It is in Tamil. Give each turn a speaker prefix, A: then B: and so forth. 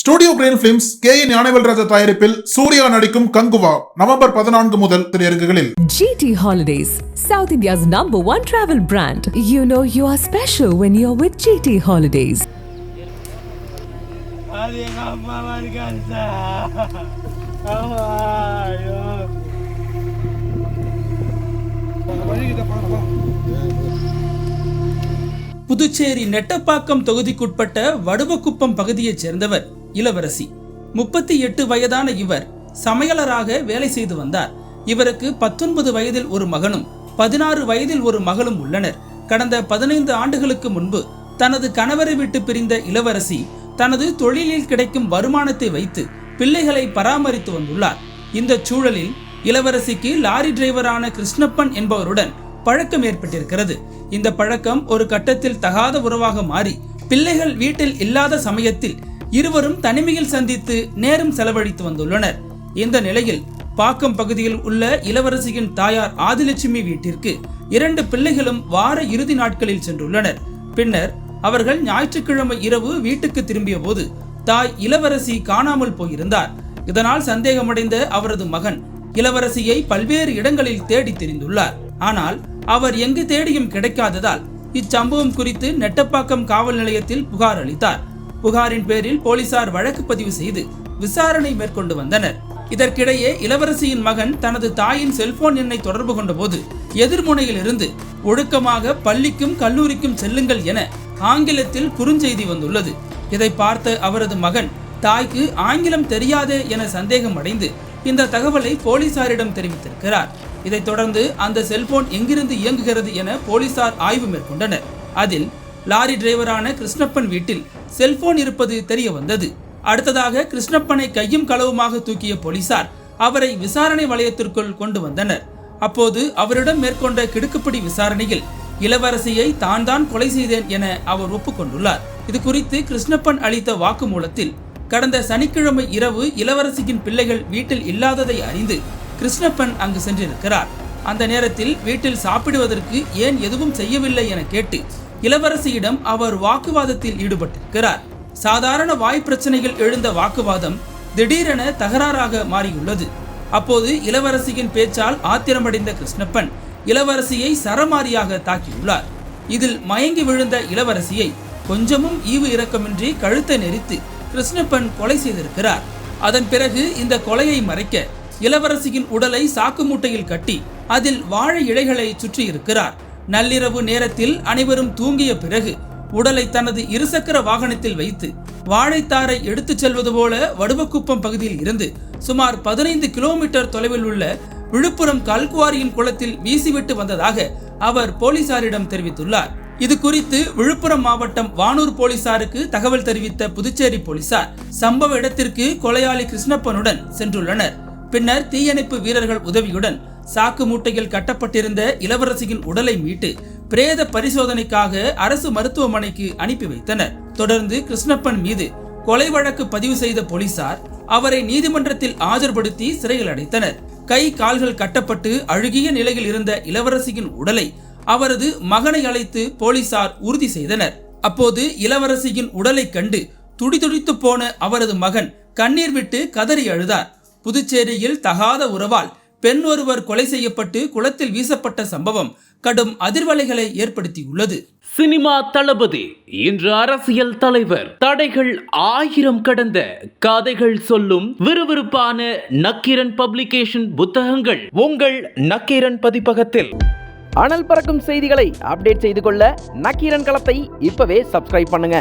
A: Studio green films K N Gnanavelraja தயாரிப்பில் சூர்யா நடிக்கும் கங்குவா நவம்பர் பதினான்கு முதல் திரையரங்குகளில்
B: GT Holidays, South India's number one travel brand. You know you are special when you're with GT Holidays.
C: ஐயோ புதுச்சேரி நெட்டப்பாக்கம் தொகுதிக்குட்பட்ட வடுவக்குப்பம் பகுதியைச் சேர்ந்தவர் இளவரசி. முப்பத்தி எட்டு வயதான இவர் சமையலராக வேலை செய்து வந்தார். இவருக்கு பத்தொன்பது வயதில் ஒரு மகனும் பதினாறு வயதில் ஒரு மகளும் உள்ளனர். கடந்த பதினைந்து ஆண்டுகளுக்கு முன்பு தனது கணவரை விட்டு பிரிந்த இளவரசி தனது தொழிலில் கிடைக்கும் வருமானத்தை வைத்து பிள்ளைகளை பராமரித்து வந்துள்ளார். இந்த சூழலில் இளவரசிக்கு லாரி டிரைவரான கிருஷ்ணப்பன் என்பவருடன் பழக்கம் ஏற்பட்டிருக்கிறது. இந்த பழக்கம் ஒரு கட்டத்தில் தகாத உறவாக மாறி பிள்ளைகள் வீட்டில் இல்லாத சமயத்தில் இருவரும் தனிமையில் சந்தித்து நேரம் செலவழித்து வந்துள்ளனர். இந்த நிலையில் பாக்கம் பகுதியில் உள்ள இளவரசியின் தாயார் ஆதிலட்சுமி வீட்டிற்கு இரண்டு பிள்ளைகளும் வார இறுதி நாட்களில் சென்றுள்ளனர். பின்னர் அவர்கள் ஞாயிற்றுக்கிழமை இரவு வீட்டுக்கு திரும்பிய போது தாய் இளவரசி காணாமல் போயிருந்தார். இதனால் சந்தேகமடைந்த அவரது மகன் இளவரசியை பல்வேறு இடங்களில் தேடி தெரிந்துள்ளார். ஆனால் அவர் எங்கு தேடியும் கிடைக்காததால் இச்சம்பவம் குறித்து நெட்டப்பாக்கம் காவல் நிலையத்தில் புகார் அளித்தார். புகாரின் பேரில் போலீசார் வழக்கு பதிவு செய்து விசாரணை மேற்கொண்டு வந்தனர். இதற்கிடையே இளவரசியின் மகன் தனது தாயின் செல்போன் எண்ணை தொடர்பு கொண்டபோது எதிர்முனையில் இருந்து ஒழுக்கமாக பள்ளிக்கும் கல்லூரிக்கும் செல்லுங்கள் என ஆங்கிலத்தில் குறுஞ்செய்தி வந்துள்ளது. இதை பார்த்த அவரது மகன் தாய்க்கு ஆங்கிலம் தெரியாதே என சந்தேகம் அடைந்து இந்த தகவலை போலீசாரிடம் தெரிவித்திருக்கிறார். இதைத் தொடர்ந்து அந்த செல்போன் எங்கிருந்து இயங்குகிறது என போலீசார் ஆய்வு மேற்கொண்டனர். அதில் லாரி டிரைவரான கிருஷ்ணப்பன் வீட்டில் செல்போன் இருப்பது தெரிய வந்தது அடுத்ததாக கிருஷ்ணப்பனை கையும் களவுமாக தூக்கிய போலீசார் அவரை விசாரணை வளையத்திற்குள் கொண்டு வந்தனர். அப்போது அவரிடம் மேற்கொண்ட கிடுக்குப்பிடி விசாரணையில் இளவரசியை தான் தான் கொலை செய்தேன் என அவர் ஒப்புக்கொண்டுள்ளார். இது குறித்து கிருஷ்ணப்பன் அளித்த வாக்குமூலத்தில் கடந்த சனிக்கிழமை இரவு இளவரசியின் பிள்ளைகள் வீட்டில் இல்லாததை அறிந்து கிருஷ்ணப்பன் அங்கு சென்றிருக்கிறார். அந்த நேரத்தில் வீட்டில் சாப்பிடுவதற்கு ஏன் எதுவும் செய்யவில்லை என கேட்டு இளவரசியிடம் அவர் வாக்குவாதத்தில் ஈடுபட்டிருக்கிறார். சாதாரண வாய் பிரச்சனைகள் எழுந்த வாக்குவாதம் திடீரென தகராறாக மாறியுள்ளது. அப்போது இளவரசியின் பேச்சால் ஆத்திரமடைந்த கிருஷ்ணப்பன் இளவரசியை சரமாரியாக தாக்கியுள்ளார். இதில் மயங்கி விழுந்த இளவரசியை கொஞ்சமும் ஈவு இரக்கமின்றி கழுத்தை நெரித்து கிருஷ்ணப்பன் கொலை செய்திருக்கிறார். அதன் பிறகு இந்த கொலையை மறைக்க இளவரசியின் உடலை சாக்கு மூட்டையில் கட்டி அதில் வாழை இழைகளை சுற்றி இருக்கிறார் நள்ளிரவு நேரத்தில் அனைவரும் தூங்கிய பிறகு உடலை தனது இருசக்கர வாகனத்தில் வைத்து வாழைத்தாரை எடுத்துச் செல்வது போல வடுவக்குப்பம் பகுதியில் இருந்து சுமார் பதினைந்து கிலோமீட்டர் தொலைவில் உள்ள விழுப்புரம் கல்குவாரியின் குளத்தில் வீசிவிட்டு வந்ததாக அவர் போலீசாரிடம் தெரிவித்துள்ளார். இது குறித்து விழுப்புரம் மாவட்டம் வானூர் போலீசாருக்கு தகவல் தெரிவித்த புதுச்சேரி போலீசார் சம்பவ இடத்திற்கு கொலையாளி கிருஷ்ணப்பனுடன் சென்றுள்ளனர். பின்னர் தீயணைப்பு வீரர்கள் உதவியுடன் சாக்கு மூட்டையில் கட்டப்பட்டிருந்த இளவரசியின் உடலை மீட்டு பிரேத பரிசோதனைக்காக அரசு மருத்துவமனைக்கு அனுப்பி வைத்தனர். தொடர்ந்து கிருஷ்ணப்பன் மீது கொலை வழக்கு பதிவு செய்த போலீசார் அவரை நீதிமன்றத்தில் ஆஜர்படுத்தி சிறையில் அடைத்தனர். கை கால்கள் கட்டப்பட்டு அழுகிய நிலையில் இருந்த இளவரசியின் உடலை அவரது மகனை அழைத்து போலீசார் உறுதி செய்தனர். அப்போது இளவரசியின் உடலை கண்டு துடிதுடித்து போன அவரது மகன் கண்ணீர் விட்டு கதறி அழுதார். புதுச்சேரியில் தகாத உறவால் பெண் ஒருவர் கொலை செய்யப்பட்டு குளத்தில் வீசப்பட்ட சம்பவம் கடும் அதிர்வலைகளை ஏற்படுத்தியுள்ளது.
D: சினிமா தளபதி இன்று அரசியல் தலைவர் தடைகள் ஆயிரம் கடந்த கதைகள் சொல்லும் விறுவிறுப்பான நக்கீரன் பப்ளிகேஷன் புத்தகங்கள் உங்கள் நக்கீரன் பதிப்பகத்தில்.
E: அனல் பறக்கும் செய்திகளை அப்டேட் செய்து கொள்ள நக்கீரன் களத்தை இப்பவே சப்ஸ்கிரைப் பண்ணுங்க.